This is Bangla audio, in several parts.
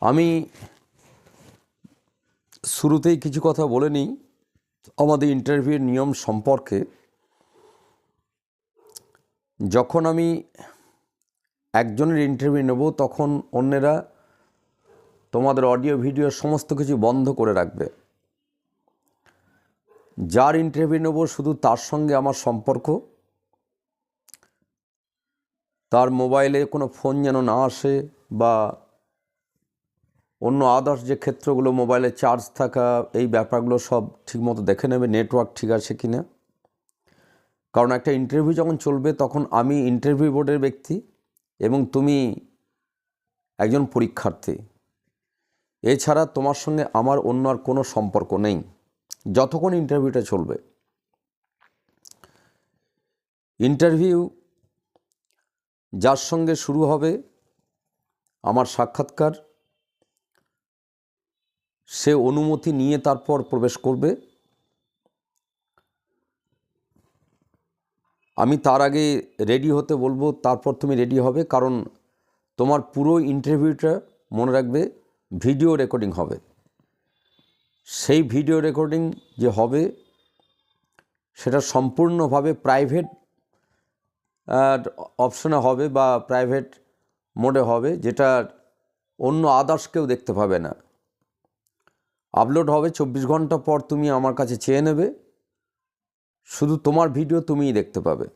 আমি শুরুতেই কিছু কথা বলে নিই। আমাদের ইন্টারভিউয়ের নিয়ম সম্পর্কে। যখন আমি একজনের ইন্টারভিউ নেব, তখন অন্যেরা তোমাদের অডিও ভিডিও সমস্ত কিছু বন্ধ করে রাখবে। যার ইন্টারভিউ নেব শুধু তার সঙ্গে আমার সম্পর্ক। তার মোবাইলে কোনো ফোন যেন না আসে বা অন্য আদার্স যে ক্ষেত্রগুলো মোবাইলে চার্জ থাকা, এই ব্যাপারগুলো সব ঠিকমতো দেখে নেবে নেটওয়ার্ক ঠিক আছে কি না কারণ একটা ইন্টারভিউ যখন চলবে, তখন আমি ইন্টারভিউ বোর্ডের ব্যক্তি এবং তুমি একজন পরীক্ষার্থী। এছাড়া তোমার সঙ্গে আমার অন্য আর কোনো সম্পর্ক নেই, যতক্ষণ ইন্টারভিউটা চলবে। ইন্টারভিউ যার সঙ্গে শুরু হবে আমার সাক্ষাৎকার সে অনুমতি নিয়ে তারপর প্রবেশ করবে। আমি তার আগে রেডি হতে বলব, তারপর তুমি রেডি হবে, কারণ তোমার পুরো ইন্টারভিউটা মনে রাখবে, ভিডিও রেকর্ডিং হবে। সেই ভিডিও রেকর্ডিং যে হবে, সেটা সম্পূর্ণভাবে প্রাইভেট অপশনে হবে বা প্রাইভেট মোডে হবে, যেটা অন্য আদার্স কেউ দেখতে পাবে না। আপলোড হবে চব্বিশ ঘণ্টা পর তুমি আমার কাছে চেয়ে নেবে। শুধু তোমার ভিডিও তুমিই দেখতে পাবে।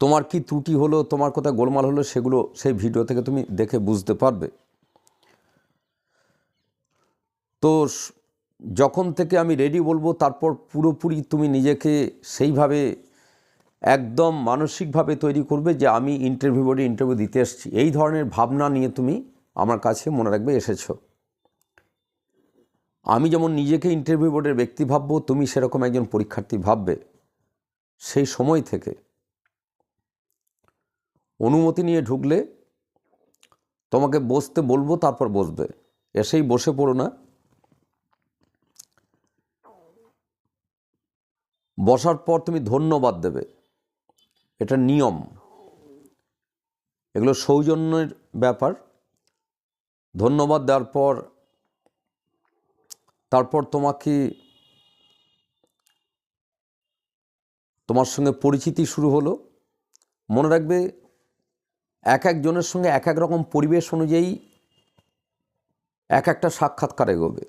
তোমার কি ত্রুটি হলো, তোমার কোথায় গোলমাল হলো, সেগুলো সেই ভিডিও থেকে তুমি দেখে বুঝতে পারবে। তো যখন থেকে আমি রেডি বলব, তারপর পুরোপুরি তুমি নিজেকে সেইভাবে একদম মানসিকভাবে তৈরি করবে যে আমি ইন্টারভিউ বোর্ডে ইন্টারভিউ দিতে এসেছি। এই ধরনের ভাবনা নিয়ে তুমি আমার কাছে মনে রাখবে, এসেছ। আমি যেমন নিজেকে ইন্টারভিউ বোর্ডের ব্যক্তি ভাববো, তুমি সেরকম একজন পরীক্ষার্থী ভাববে। সেই সময় থেকে অনুমতি নিয়ে ঢুকলে তোমাকে বসতে বলব, তারপর বসবে। এসেই বসে পড়ো না। বসার পর তুমি ধন্যবাদ দেবে। এটা নিয়ম। এগুলো সৌজন্যের ব্যাপার। ধন্যবাদ দেওয়ার পর তারপর তোমাকে তোমার সঙ্গে পরিচিতি শুরু হলো। মনে রাখবে, এক একজনের সঙ্গে এক এক রকম পরিবেশ অনুযায়ী এক একটা সাক্ষাৎকার এগোবে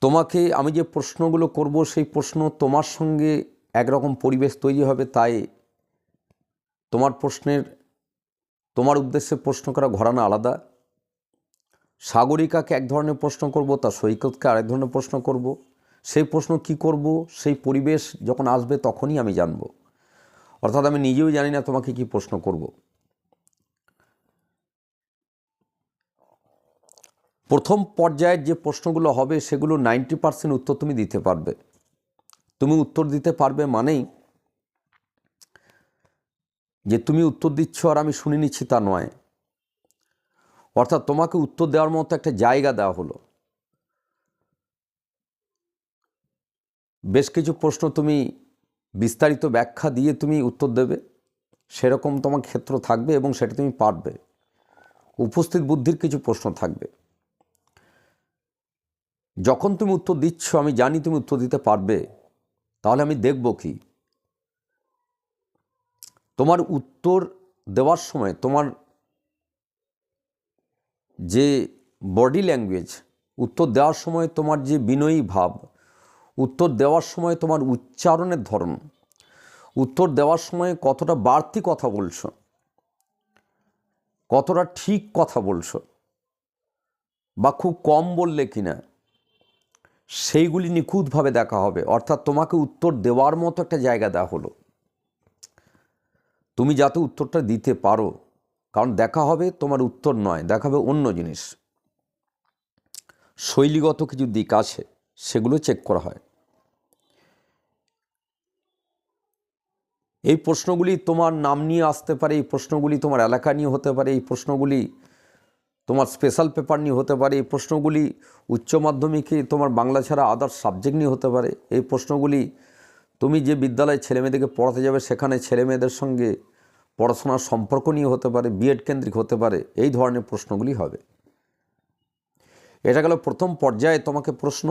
তোমাকে আমি যে প্রশ্নগুলো করব, সেই প্রশ্ন তোমার সঙ্গে একরকম পরিবেশ তৈরি হবে, তাই তোমার প্রশ্নের, তোমার উদ্দেশ্যে প্রশ্ন করা ঘরানা আলাদা। সাগরিকাকে এক ধরনের প্রশ্ন করব তার সৈকতকে আরেক ধরনের প্রশ্ন করব। সেই প্রশ্ন কি করব, সেই পরিবেশ যখন আসবে তখনই আমি জানব। অর্থাৎ আমি নিজেও জানি না তোমাকে কি প্রশ্ন করব। প্রথম পর্যায়ের যে প্রশ্নগুলো হবে, সেগুলো নাইনটি পার্সেন্ট উত্তর তুমি দিতে পারবে। তুমি উত্তর দিতে পারবে মানেই যে তুমি উত্তর দিচ্ছ আর আমি শুনে নিচ্ছি তা নয়। অর্থাৎ তোমাকে উত্তর দেওয়ার মতো একটা জায়গা দেওয়া হলো। বেশ কিছু প্রশ্ন তুমি বিস্তারিত ব্যাখ্যা দিয়ে তুমি উত্তর দেবে, সেরকম তোমার ক্ষেত্র থাকবে এবং সেটা তুমি পারবে। উপস্থিত বুদ্ধির কিছু প্রশ্ন থাকবে। যখন তুমি উত্তর দিচ্ছ, আমি জানি তুমি উত্তর দিতে পারবে, তাহলে আমি দেখব কি। তোমার উত্তর দেওয়ার সময় তোমার যে বডি ল্যাঙ্গুয়েজ উত্তর দেওয়ার সময় তোমার যে বিনয়ী ভাব, উত্তর দেওয়ার সময় তোমার উচ্চারণের ধরন, উত্তর দেওয়ার সময় কতটা বাড়তি কথা বলছো, কতটা ঠিক কথা বলছো, বা খুব কম বললে কিনা, সেইগুলি নিখুঁতভাবে দেখা হবে। অর্থাৎ তোমাকে উত্তর দেওয়ার মতো একটা জায়গা দেওয়া হলো। তুমি যাতে উত্তরটা দিতে পারো কারণ দেখা হবে তোমার উত্তর নয়, দেখা হবে অন্য জিনিস। শৈলীগত কিছু দিক আছে, সেগুলো চেক করা হয়। এই প্রশ্নগুলি তোমার নাম নিয়ে আসতে পারে, এই প্রশ্নগুলি তোমার এলাকা নিয়ে হতে পারে, এই প্রশ্নগুলি তোমার স্পেশাল পেপার নিয়ে হতে পারে, এই প্রশ্নগুলি উচ্চ মাধ্যমিকে তোমার বাংলা ছাড়া আদার্স সাবজেক্ট নিয়ে হতে পারে, এই প্রশ্নগুলি তুমি যে বিদ্যালয়ে ছেলেমেয়েদেরকে পড়াতে যাবে, সেখানে ছেলেমেয়েদের সঙ্গে পড়াশোনার সম্পর্ক নিয়ে হতে পারে বিএড কেন্দ্রিক হতে পারে, এই ধরনের প্রশ্নগুলি হবে। এটা গেল প্রথম পর্যায়ে তোমাকে প্রশ্ন।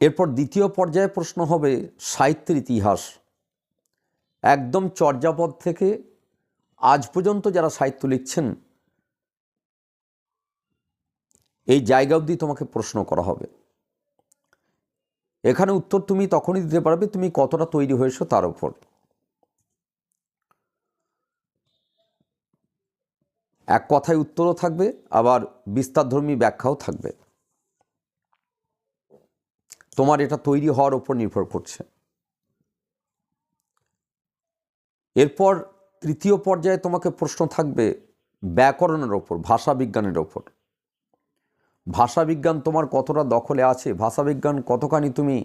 এরপর দ্বিতীয় পর্যায়ে প্রশ্ন হবে সাহিত্যের ইতিহাস। একদম চর্যাপদ থেকে আজ পর্যন্ত যারা সাহিত্য লিখছেন, এই জায়গা অবধি তোমাকে প্রশ্ন করা হবে। এখানে উত্তর তুমি তখনই দিতে পারবে তুমি কতটা তৈরি হয়েছো তার উপর। এক কথায় উত্তরও থাকবে, আবার বিস্তারধর্মী ব্যাখ্যাও থাকবে। তোমার এটা তৈরি হওয়ার উপর নির্ভর করছে। এরপর তৃতীয় পর্যায়ে তোমাকে প্রশ্ন থাকবে ব্যাকরণের ওপর ভাষা বিজ্ঞানের ওপর। ভাষাবিজ্ঞান তোমার কতটা দখলে আছে? ভাষাবিজ্ঞান কতখানি তুমি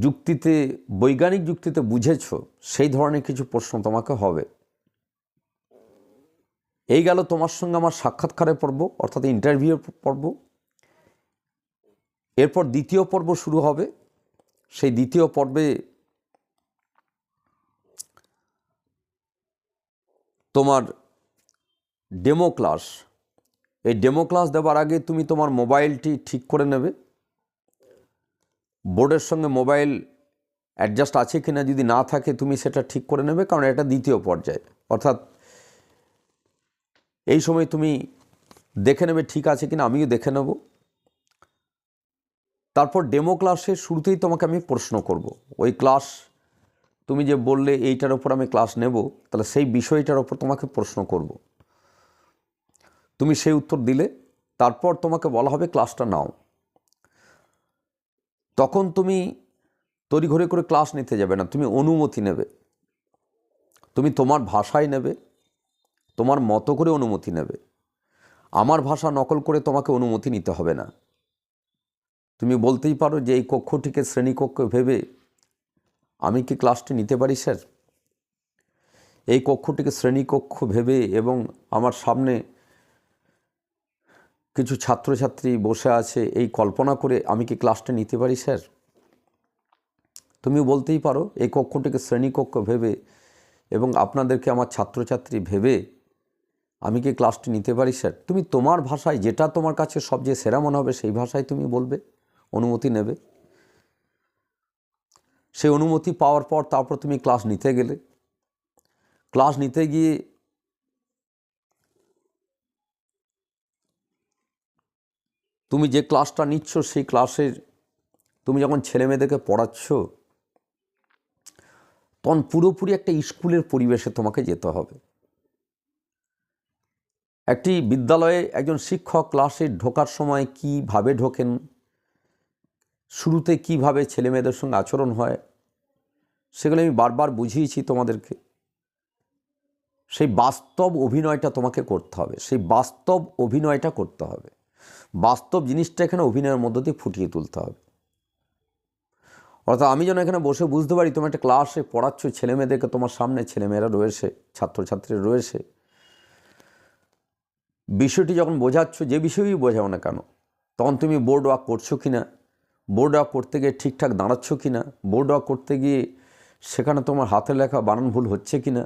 যুক্তিতে, বৈজ্ঞানিক যুক্তিতে বুঝেছ? সেই ধরনের কিছু প্রশ্ন তোমাকে হবে। এই গেল তোমার সঙ্গে আমার সাক্ষাৎকারের পর্ব, অর্থাৎ ইন্টারভিউর পর্ব। এরপর দ্বিতীয় পর্ব শুরু হবে। সেই দ্বিতীয় পর্বে তোমার ডেমো ক্লাস এই ডেমো ক্লাস দেওয়ার আগে তুমি তোমার মোবাইলটি ঠিক করে নেবে। বোর্ডের সঙ্গে মোবাইল অ্যাডজাস্ট আছে কি না যদি না থাকে, তুমি সেটা ঠিক করে নেবে, কারণ এটা দ্বিতীয় পর্যায়ে। অর্থাৎ এই সময় তুমি দেখে নেবে ঠিক আছে কিনা, আমিও দেখে নেব। তারপর ডেমো ক্লাসের শুরুতেই তোমাকে আমি প্রশ্ন করব। ওই ক্লাস তুমি যে বললে এইটার ওপর আমি ক্লাস নেব, তাহলে সেই বিষয়টার ওপর তোমাকে প্রশ্ন করব। তুমি সেই উত্তর দিলে, তারপর তোমাকে বলা হবে ক্লাসটা নাও। তখন তুমি তড়িঘড়ি করে ক্লাস নিতে যাবে না, তুমি অনুমতি নেবে। তুমি তোমার ভাষায় নেবে। তোমার মতো করে অনুমতি নেবে। আমার ভাষা নকল করে তোমাকে অনুমতি নিতে হবে না। তুমি বলতেই পারো যে এই কক্ষটিকে শ্রেণীকক্ষ ভেবে আমি কি ক্লাসটি নিতে পারি, স্যার? এই কক্ষটিকে শ্রেণীকক্ষ ভেবে এবং আমার সামনে কিছু ছাত্রছাত্রী বসে আছে, এই কল্পনা করে আমি কি ক্লাসটা নিতে পারি, স্যার? তুমি বলতেই পারো, এই কক্ষটিকে শ্রেণীকক্ষ ভেবে এবং আপনাদেরকে আমার ছাত্রছাত্রী ভেবে আমি কি ক্লাসটি নিতে পারি স্যার তুমি তোমার ভাষায় যেটা তোমার কাছে সবচেয়ে সেরা মনে হবে, সেই ভাষায় তুমি বলবে, অনুমতি নেবে। সেই অনুমতি পাওয়ার পর তারপর তুমি ক্লাস নিতে গেলে। ক্লাস নিতে গিয়ে তুমি যে ক্লাসটা নিচ্ছ, সেই ক্লাসের তুমি যখন ছেলে মেয়েদেরকে পড়াচ্ছ, তখন পুরোপুরি একটা স্কুলের পরিবেশে তোমাকে যেতে হবে। একটি বিদ্যালয়ে একজন শিক্ষক ক্লাসে ঢোকার সময় কীভাবে ঢোকেন? শুরুতে কীভাবে ছেলে মেয়েদের সঙ্গে আচরণ হয়? সেগুলো আমি বারবার বুঝিয়েছি তোমাদেরকে। সেই বাস্তব অভিনয়টা তোমাকে করতে হবে। সেই বাস্তব অভিনয়টা করতে হবে। বাস্তব জিনিসটা এখানে অভিনয়ের মধ্য দিয়ে ফুটিয়ে তুলতে হবে। অর্থাৎ আমি যেন এখানে বসে বুঝতে পারি তোমার একটা ক্লাসে পড়াচ্ছ, ছেলেমেয়েদেরকে তোমার সামনে ছেলেমেয়েরা রয়েছে, ছাত্রছাত্রী রয়েছে। বিষয়টি যখন বোঝাচ্ছ, যে বিষয়ই বোঝাও না কেন, তখন তুমি বোর্ড ওয়াক করছ কি না? বোর্ড ওয়াক করতে গিয়ে ঠিকঠাক দাঁড়াচ্ছ কি না? বোর্ড ওয়াক করতে গিয়ে সেখানে তোমার হাতে লেখা বানান ভুল হচ্ছে কি না?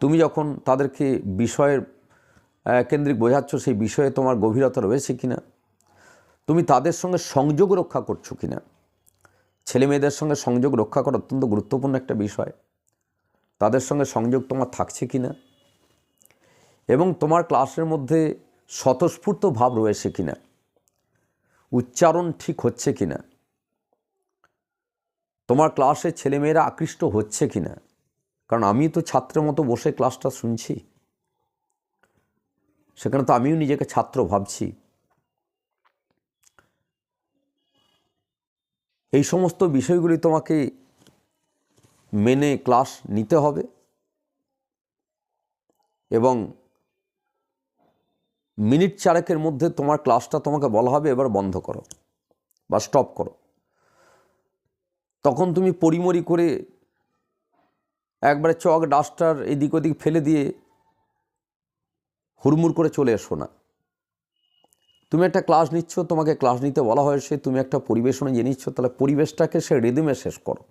তুমি যখন তাদেরকে বিষয়ের কেন্দ্রিক বোঝাচ্ছ, সেই বিষয়ে তোমার গভীরতা রয়েছে কি না? তুমি তাদের সঙ্গে সংযোগ রক্ষা করছ কি না? ছেলে মেয়েদের সঙ্গে সংযোগ রক্ষা করা অত্যন্ত গুরুত্বপূর্ণ একটা বিষয়। তাদের সঙ্গে সংযোগ তোমার থাকছে কি না? এবং তোমার ক্লাসের মধ্যে স্বতঃস্ফূর্ত ভাব রয়েছে কি না উচ্চারণ ঠিক হচ্ছে কি না তোমার ক্লাসে ছেলেমেয়েরা আকৃষ্ট হচ্ছে কি না কারণ আমি তো ছাত্রের মতো বসে ক্লাসটা শুনছি। সেখানে তো আমিও নিজেকে ছাত্র ভাবছি। এই সমস্ত বিষয়গুলি তোমাকে মেনে ক্লাস নিতে হবে। এবং মিনিট চারেকের মধ্যে তোমার ক্লাসটা তোমাকে বলা হবে, এবার বন্ধ করো বা স্টপ করো। তখন তুমি পরিমরি করে একবারে চক ডাস্টার এদিক ওদিক ফেলে দিয়ে হুড়মুড় করে চলে এসো না। তুমি একটা ক্লাস নিচ্ছ, তোমাকে ক্লাস নিতে বলা হয়েছে, তুমি একটা পরিবেশনে যে নিচ্ছ, তাহলে পরিবেশটাকে সে রিদিমে শেষ করো।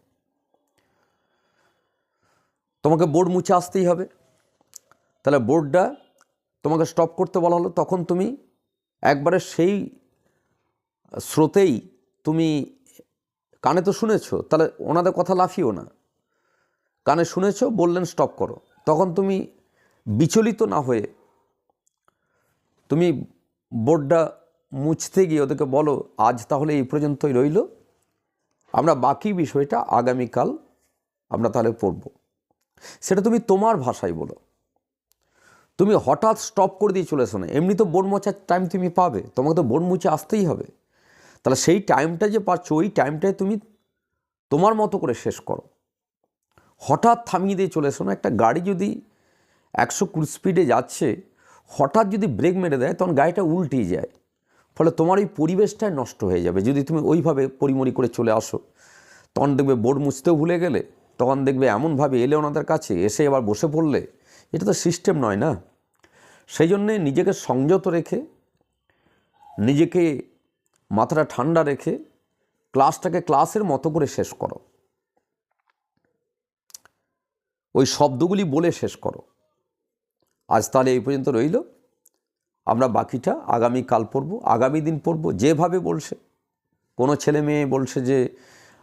তোমাকে বোর্ড মুছে আসতেই হবে। তাহলে বোর্ডটা তোমাকে স্টপ করতে বলা হলো, তখন তুমি একবারে সেই স্রোতেই তুমি কানে তো শুনেছো, তাহলে ওনাদের কথা লাফিও না। কানে শুনেছো, বললেন স্টপ করো। তখন তুমি বিচলিত না হয়ে তুমি বোর্ডটা মুছতে গিয়ে ওদেরকে বলো, আজ তাহলে এই পর্যন্তই রইল। আমরা বাকি বিষয়টা আগামীকাল আমরা তাহলে পড়ব। সেটা তুমি তোমার ভাষায় বলো। তুমি হঠাৎ স্টপ করে দিয়ে চলে এসো না। এমনি তো বোর্ড মোছার টাইম তুমি পাবে। তোমাকে তো বোর্ড মুছে আসতেই হবে। তাহলে সেই টাইমটা যে পাচ্ছ, ওই টাইমটায় তুমি তোমার মতো করে শেষ করো। হঠাৎ থামিয়ে দিয়ে চলে এসো না। একটা গাড়ি যদি একশো কুড়ি স্পিডে যাচ্ছে, হঠাৎ যদি ব্রেক মেরে দেয়, তখন গাড়িটা উল্টেই যায়। ফলে তোমার ওই পরিবেশটাই নষ্ট হয়ে যাবে। যদি তুমি ওইভাবে পরিমরি করে চলে আসো, তখন দেখবে বোর্ড মুছতেও ভুলে গেলে, তখন দেখবে এমনভাবে এলে ওনাদের কাছে, এসে আবার বসে পড়লে এটা তো সিস্টেম নয় না? সেই জন্যে নিজেকে সংযত রেখে, নিজেকে মাথাটা ঠান্ডা রেখে ক্লাসটাকে ক্লাসের মতো করে শেষ করো। ওই শব্দগুলি বলে শেষ করো। আজ তাহলে এই পর্যন্ত রইল। আমরা বাকিটা আগামী কাল পড়ব, আগামী দিন পড়ব যেভাবে বলছে। কোনো ছেলে মেয়ে বলছে যে,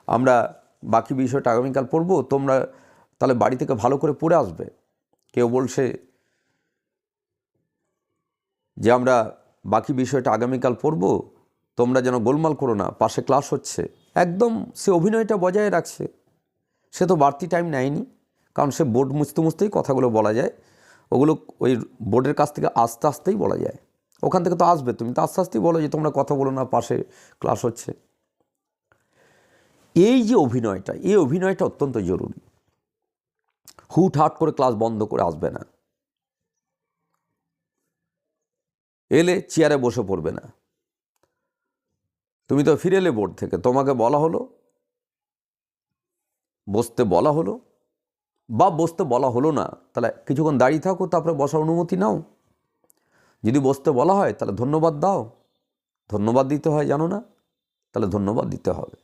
আমরা বাকি বিষয়টা আগামীকাল পড়ব, তোমরা তাহলে বাড়ি থেকে ভালো করে পড়ে আসবে। কেউ বলছে যে আমরা বাকি বিষয়টা আগামীকাল পড়ব, তোমরা যেন গোলমাল করো না, পাশে ক্লাস হচ্ছে। একদম সে অভিনয়টা বজায় রাখছে। সে তো বাড়তি টাইম নেয়নি, কারণ সে বোর্ড মুছতে মুছতেই কথাগুলো বলা যায়। ওগুলো ওই বোর্ডের কাছ থেকে আস্তে আস্তেই বলা যায়। ওখান থেকে তো আসবে, তুমি তো আস্তে আস্তেই বলো যে তোমরা কথা বলো না, পাশে ক্লাস হচ্ছে। এই যে অভিনয়টা, এই অভিনয়টা অত্যন্ত জরুরি। হুট হাট করে ক্লাস বন্ধ করে আসবে না। এলে চেয়ারে বসে পড়বে না। তুমি তো ফিরে এলে বোর্ড থেকে। তোমাকে বলা হলো? বসতে বলা হলো? বা বসতে বলা হলো না। তাহলে কিছুক্ষণ দাঁড়িয়ে থাকো, তারপরে বসার অনুমতি নাও। যদি বসতে বলা হয়, তাহলে ধন্যবাদ দাও। ধন্যবাদ দিতে হয়, জানো না? তাহলে ধন্যবাদ দিতে হবে।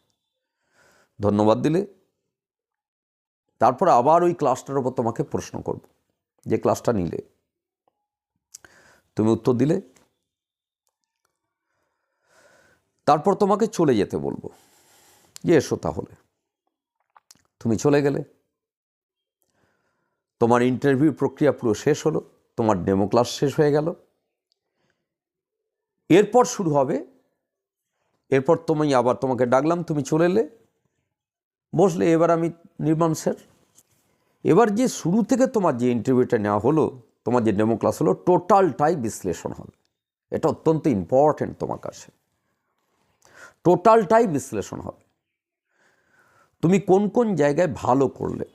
ধন্যবাদ দিলে তারপর আবার ওই ক্লাসটার ওপর তোমাকে প্রশ্ন করব যে ক্লাসটা নিলে। তুমি উত্তর দিলে। তারপর তোমাকে চলে যেতে বলব। যে এসো তাহলে। তুমি চলে গেলে। তোমার ইন্টারভিউ প্রক্রিয়া পুরো শেষ হলো। তোমার ডেমো ক্লাস শেষ হয়ে গেল। এরপর শুরু হবে। এরপর তুমি আবার তোমাকে ডাকলাম, তুমি চলে এলে। বসলে এবার আমি নির্মাণ স্যার এবার যে শুরু থেকে তোমার যে ইন্টারভিউটা নেওয়া হলো, তোমার যে ডেমো ক্লাস হলো টোটালটাই বিশ্লেষণ হবে। এটা অত্যন্ত ইম্পর্ট্যান্ট তোমার কাছে। টোটালটাই বিশ্লেষণ হবে। তুমি কোন কোন জায়গায় ভালো করলে,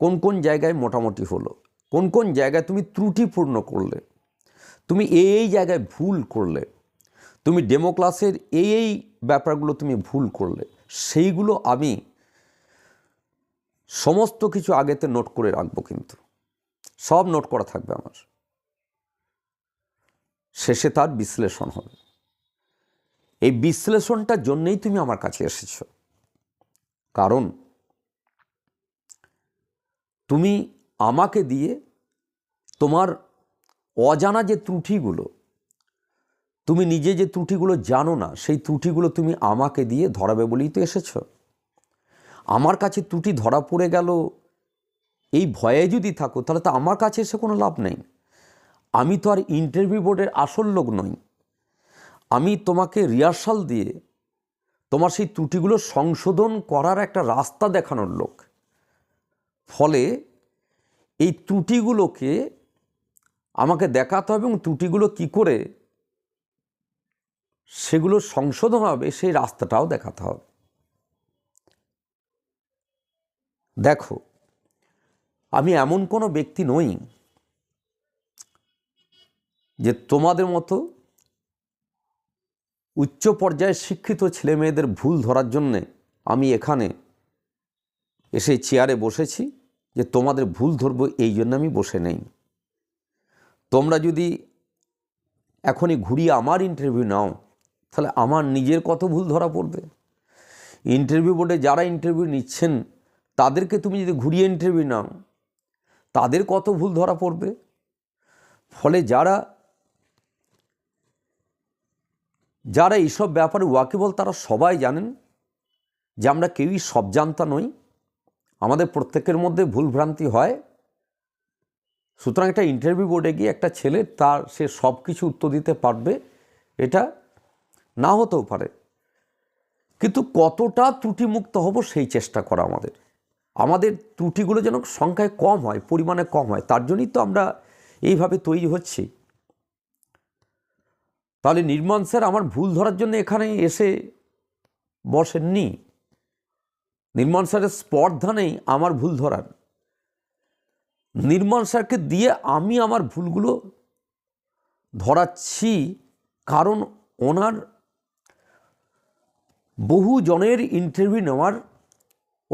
কোন কোন জায়গায় মোটামুটি হলো, কোন কোন জায়গায় তুমি ত্রুটিপূর্ণ করলে, তুমি এই এই জায়গায় ভুল করলে, তুমি ডেমো ক্লাসের এই এই ব্যাপারগুলো তুমি ভুল করলে, সেইগুলো আমি সমস্ত কিছু আগেতে নোট করে রাখব কিন্তু। সব নোট করা থাকবে আমার। শেষে তার বিশ্লেষণ হবে। এই বিশ্লেষণটার জন্যেই তুমি আমার কাছে এসেছ। কারণ তুমি আমাকে দিয়ে তোমার অজানা যে ত্রুটিগুলো, তুমি নিজে যে ত্রুটিগুলো জানো না, সেই ত্রুটিগুলো তুমি আমাকে দিয়ে ধরাবে বলেই তো এসেছ। আমার কাছে ত্রুটি ধরা পড়ে গেল, এই ভয়ে যদি থাকো, তাহলে তো আমার কাছে এসে কোনো লাভ নেই। আমি তো আর ইন্টারভিউ বোর্ডের আসল লোক নই। আমি তোমাকে রিহার্সাল দিয়ে তোমার সেই ত্রুটিগুলো সংশোধন করার একটা রাস্তা দেখানোর লোক। ফলে এই ত্রুটিগুলোকে আমাকে দেখাতে হবে এবং ত্রুটিগুলো কি করে সেগুলো সংশোধন হবে, সেই রাস্তাটাও দেখাতে হবে। দেখো, আমি এমন কোনো ব্যক্তি নই যে তোমাদের মতো উচ্চ পর্যায়ে শিক্ষিত ছেলে মেয়েদের ভুল ধরার জন্যে আমি এখানে এসে চেয়ারে বসেছি যে তোমাদের ভুল ধরবো, এই জন্য আমি বসে নেই। তোমরা যদি এখনই ঘুরিয়ে আমার ইন্টারভিউ নাও, তাহলে আমার নিজের কত ভুল ধরা পড়বে? ইন্টারভিউ বোর্ডে যারা ইন্টারভিউ নিচ্ছেন তাদেরকে তুমি যদি ঘুরিয়ে ইন্টারভিউ নাও, তাদের কত ভুল ধরা পড়বে? ফলে যারা যারা এইসব ব্যাপারে ওয়াকিবল তারা সবাই জানেন যে আমরা কেউই সব জানতা নই, আমাদের প্রত্যেকের মধ্যে ভুলভ্রান্তি হয়। সুতরাং একটা ইন্টারভিউ বোর্ডে গিয়ে একটা ছেলে তার, সে সব কিছু উত্তর দিতে পারবে, এটা না হতেও পারে। কিন্তু কতটা ত্রুটিমুক্ত হব সেই চেষ্টা করা আমাদের। আমাদের ত্রুটিগুলো যেন সংখ্যায় কম হয়, পরিমাণে কম হয়, তার জন্যই তো আমরা এইভাবে তৈরি হচ্ছি। তাহলে নির্মাণ স্যার আমার ভুল ধরার জন্য এখানে এসে বসেননি। নির্মাণ স্যারের স্পর্ধা নেই আমার ভুল ধরার। নির্মাণ স্যারকে দিয়ে আমি আমার ভুলগুলো ধরাচ্ছি কারণ ওনার বহু জনের ইন্টারভিউ নেওয়ার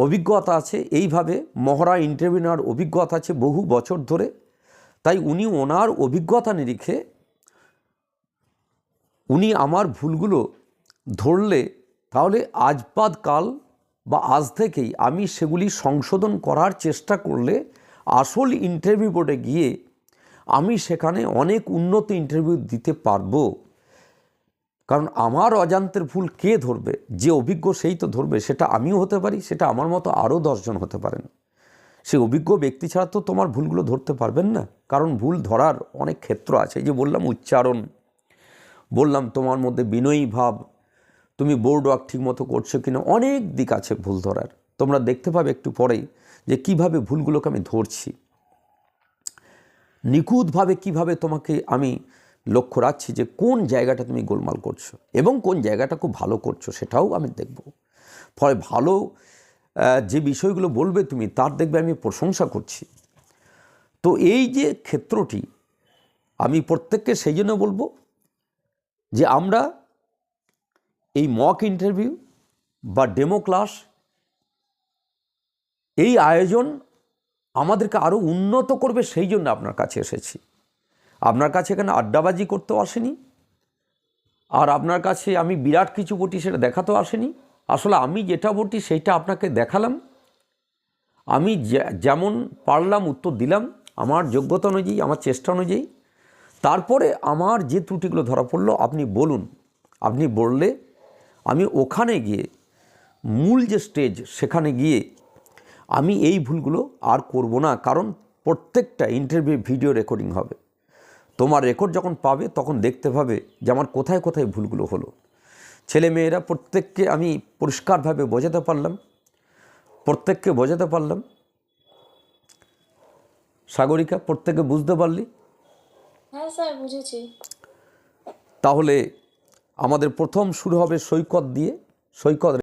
অভিজ্ঞতা আছে, এইভাবে মহড়া ইন্টারভিউ নেওয়ার অভিজ্ঞতা আছে বহু বছর ধরে। তাই উনি ওনার অভিজ্ঞতা নিরিখে উনি আমার ভুলগুলো ধরলে তাহলে আজপাদ কাল বা আজ থেকেই আমি সেগুলি সংশোধন করার চেষ্টা করলে আসল ইন্টারভিউ বোর্ডে গিয়ে আমি সেখানে অনেক উন্নত ইন্টারভিউ দিতে পারব। কারণ আমার অজান্তের ভুল কে ধরবে? যে অভিজ্ঞ সেই তো ধরবে, সেটা আমিও হতে পারি, সেটা আমার মতো আরও দশজন হতে পারেন। সে অভিজ্ঞ ব্যক্তি ছাড়া তো তোমার ভুলগুলো ধরতে পারবেন না। কারণ ভুল ধরার অনেক ক্ষেত্র আছে। যে বললাম উচ্চারণ, বললাম তোমার মধ্যে বিনয়ী ভাব, তুমি বোর্ড ওয়ার্ক ঠিকমতো করছ কিনা, অনেক দিক আছে ভুল ধরার। তোমরা দেখতে পাবে একটু পরেই যে কীভাবে ভুলগুলোকে আমি ধরছি। নিখুঁতভাবে কীভাবে তোমাকে আমি লক্ষ্য রাখছি যে কোন জায়গাটা তুমি গোলমাল করছ এবং কোন জায়গাটা খুব ভালো করছ সেটাও আমি দেখব। ফলে ভালো যে বিষয়গুলো বলবে তুমি তার দেখবে আমি প্রশংসা করছি। তো এই যে ক্ষেত্রটি আমি প্রত্যেককে সেই জন্য বলব যে আমরা এই মক ইন্টারভিউ বা ডেমো ক্লাস এই আয়োজন আমাদেরকে আরও উন্নত করবে সেই জন্য আপনার কাছে এসেছি। আপনার কাছে এখানে আড্ডাবাজি করতেও আসেনি? আর আপনার কাছে আমি বিরাট কিছু বটি সেটা দেখাতেও আসেনি? আসলে আমি যেটা বটি সেইটা আপনাকে দেখালাম। আমি যেমন পারলাম উত্তর দিলাম, আমার যোগ্যতা অনুযায়ী, আমার চেষ্টা অনুযায়ী। তারপরে আমার যে ত্রুটিগুলো ধরা পড়ল, আপনি বলুন। আপনি বললে আমি ওখানে গিয়ে, মূল যে স্টেজ সেখানে গিয়ে আমি এই ভুলগুলো আর করব না, কারণ প্রত্যেকটা ইন্টারভিউ ভিডিও রেকর্ডিং হবে। তোমার রেকর্ড যখন পাবে তখন দেখতে পাবে যে আমার কোথায় কোথায় ভুলগুলো হলো। ছেলে মেয়েরা প্রত্যেককে আমি পরিষ্কারভাবে বোঝাতে পারলাম প্রত্যেককে বোঝাতে পারলাম। সাগরিকা প্রত্যেকে বুঝতে পারলি? হ্যাঁ স্যার বুঝেছি। তাহলে আমাদের প্রথম শুরু হবে সৈকত দিয়ে সৈকত